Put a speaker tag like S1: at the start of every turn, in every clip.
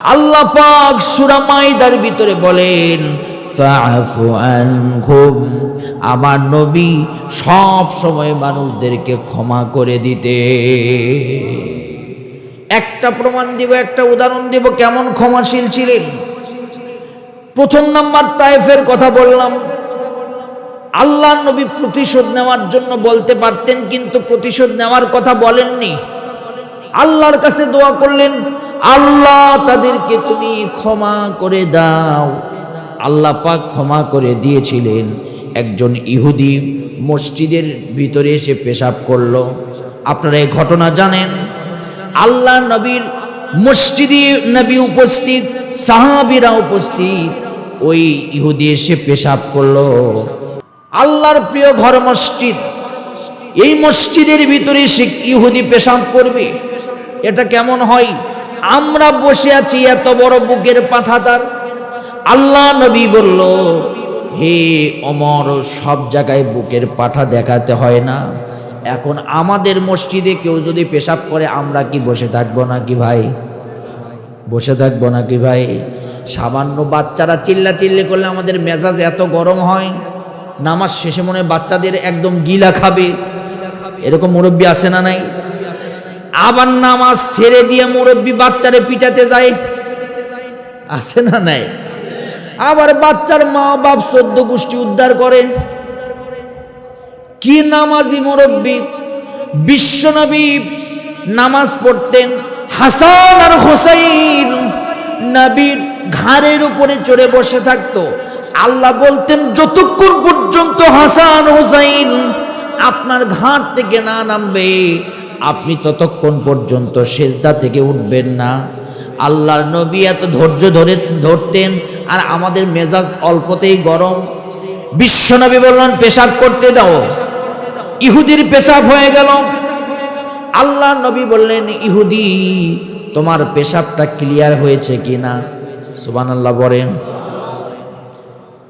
S1: আল্লাহ পাক সূরা ভিতরে বলেন, ফাআফু আনহুম। আমার নবী সব সময় মানুষদেরকে ক্ষমা করে দিতে। একটা প্রমাণ দিব, একটা উদাহরণ দিব, কেমন ক্ষমাশীল ছিলেন? প্রথম নাম্বার তায়েফের কথা বললাম। আল্লাহ নবী প্রতিশোধ নেওয়ার জন্য বলতে পারতেন, কিন্তু প্রতিশোধ নেওয়ার কথা বলেননি। আল্লাহর কাছে দোয়া করলেন আল্লাহ তাদেরকে তুমি ক্ষমা করে দাও। আল্লাহ পাক ক্ষমা করে দিয়েছিলেন। একজন ইহুদি মসজিদের ভিতরে এসে পেশাব করল। আপনারা এই ঘটনা জানেন? আল্লাহ নবীর মসজিদে নবী উপস্থিত, সাহাবিরা উপস্থিত, ওই ইহুদি এসে পেশাব করল। আল্লাহর প্রিয় ঘর মসজিদ, এই মসজিদের ভিতরে সে ইহুদি পেশাব করবে। এটা কেমন হয়? আমরা বসে আছি এত বড় বুকের পাঠাতার আল্লাহ নবী বলল, হে অমর, সব জায়গায় বুকের পাঠা দেখাতে হয় না। এখন আমাদের মসজিদে কেউ যদি পেশাব করে, আমরা কি বসে থাকব নাকি ভাই? বসে থাকব নাকি ভাই? সামান্য বাচ্চারা চিল্লা চিল্লি করলে আমাদের মেজাজ এত গরম হয়। নামাজ শেষে মনে বাচ্চাদের একদম গিলা খাবে। এরকম মুরব্বী আসে না নাই? আবার নামাজ ছেড়ে দিয়ে মুরব্বী বাচ্চারে পিটাতে যায়। আছে না নাই? আবার বাচ্চার মা বাপ সদ্য গোষ্ঠী উদ্ধার করে। কি নামাজি মুরব্বী? বিশ্বনবী নামাজ পড়তেন। হাসান আর হোসাইন নবীর ঘাড়ের উপরে চড়ে বসে থাকতো। আল্লাহ বলতেন, যতক্ষণ পর্যন্ত হাসান হোসাইন আপনার ঘাট থেকে না নামবে আপনি ততক্ষণ পর্যন্ত সেজদা থেকে উঠবেন না। আল্লাহর নবী এত ধৈর্য ধরে ধরতেন আর আমাদের মেজাজ অল্পতেই গরম। বিশ্বনবী বললেন, পেশাব করতে দাও। ইহুদির পেশাব হয়ে গেল। আল্লাহ নবী বললেন, ইহুদি, তোমার পেশাবটা ক্লিয়ার হয়েছে কিনা? সুবান আল্লাহ বলেন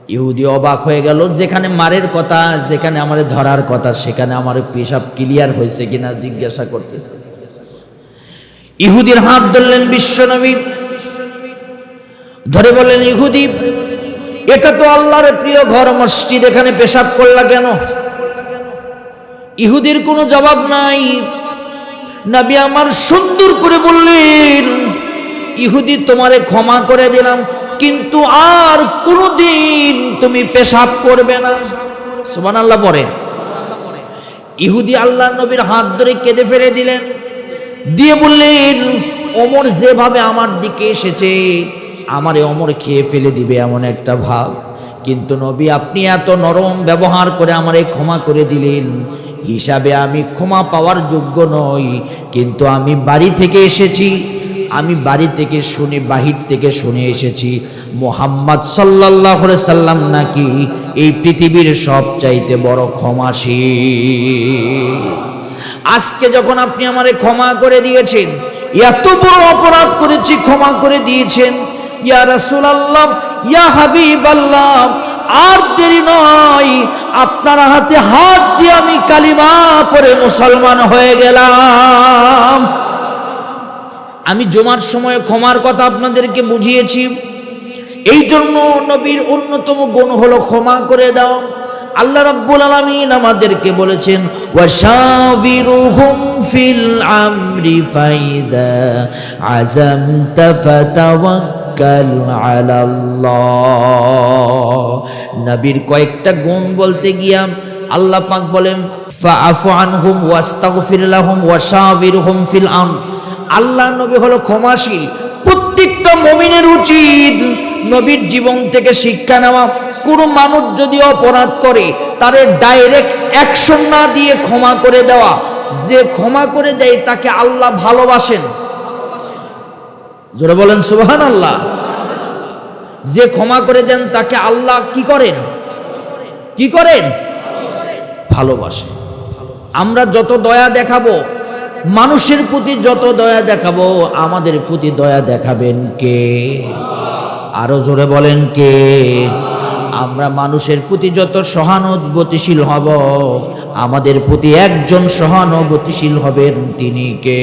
S1: ইহুদি অবাক হয়ে গেল, যেখানে মারের কথা, যেখানে আমার ধরার কথা, সেখানে আমার পেশাব ক্লিয়ার হয়েছে কিনা জিজ্ঞাসা করতেছে। ইহুদির হাত ধরলেন বিশ্বনবী। ধরে বললেন, ইহুদি, এটা তো আল্লাহর প্রিয় ঘর, মসজিদ, এখানে পেশাব করলা কেন? ইহুদির কোনো জবাব নাই। নবী আমার সুন্দর করে বললেন, ইহুদি, তোমারে ক্ষমা করে দিলাম, কিন্তু আর কোনোদিন তুমি পেশাব করবে না। সুবান আল্লাহ পরে ইহুদি আল্লাহ নবীর হাত ধরে কেঁদে ফেলে দিলেন। দিয়ে বললেন অমর যেভাবে আমার দিকে এসেছে, আমারে অমর খেয়ে ফেলে দিবে এমন একটা ভাব। কিন্তু নবী, আপনি এত নরম ব্যবহার করে আমারে ক্ষমা করে দিলেন। হিসাবে আমি ক্ষমা পাওয়ার যোগ্য নই, কিন্তু আমি বাড়ি থেকে এসেছি। আমি বাড়ি থেকে শুনে, বাহির থেকে শুনে এসেছি, মোহাম্মদ সাল্লাহ সাল্লাম নাকি এই পৃথিবীর সব চাইতে বড় ক্ষমাসী আজকে যখন আপনি আমারে ক্ষমা করে দিয়েছেন, এত বড় অপরাধ করেছি, ক্ষমা করে দিয়েছেন, ইয়া রাসূলুল্লাহ, ইয়া হাবিবাল্লাহ, আর দেরি নয়, আপনার হাতে হাত দিয়ে আমি কালিমা পরে মুসলমান হয়ে গেলাম। আমি জমার সময় ক্ষমার কথা আপনাদেরকে বুঝিয়েছি। এই জন্য নবীর অন্যতম গুণ হলো ক্ষমা করে দাও। আল্লাহ রাব্বুল আলামিন আমাদেরকে বলেছেন, ওয়াশাবিরুহুম ফিল আমরি ফাইদা আযামতা ফাতাওয়াক্কাল নবীর কয়েকটা গুণ বলতে গিয়া আল্লাহ পাক বলেন, ফাআফু আনহুম ওয়াস্তাগফির লাহুম ওয়াশাবিরুহুম ফিল আমর। আল্লাহ নবী হলো ক্ষমাশীল। প্রত্যেকটা মমিনের উচিত নবীর জীবন থেকে শিক্ষা নেওয়া। কোনো মানুষ যদি অপরাধ করে, তারে ডাইরেক্ট অ্যাকশন না দিয়ে ক্ষমা করে দেওয়া। যে ক্ষমা করে দেয়, তাকে আল্লাহ ভালোবাসেন। জোরে বলেন সুবহান আল্লাহ যে ক্ষমা করে দেন, তাকে আল্লাহ কি করেন? কি করেন? ভালোবাসেন আমরা যত দয়া দেখাবো মানুষের প্রতি যত দয়া দেখাবো, আমাদের প্রতি দয়া দেখাবেন কে? আরও জোরে বলেন কে? আমরা মানুষের প্রতি যত সহানুভূতিশীল হব, আমাদের প্রতি একজন সহানুভূতিশীল হবেন তিনি কে?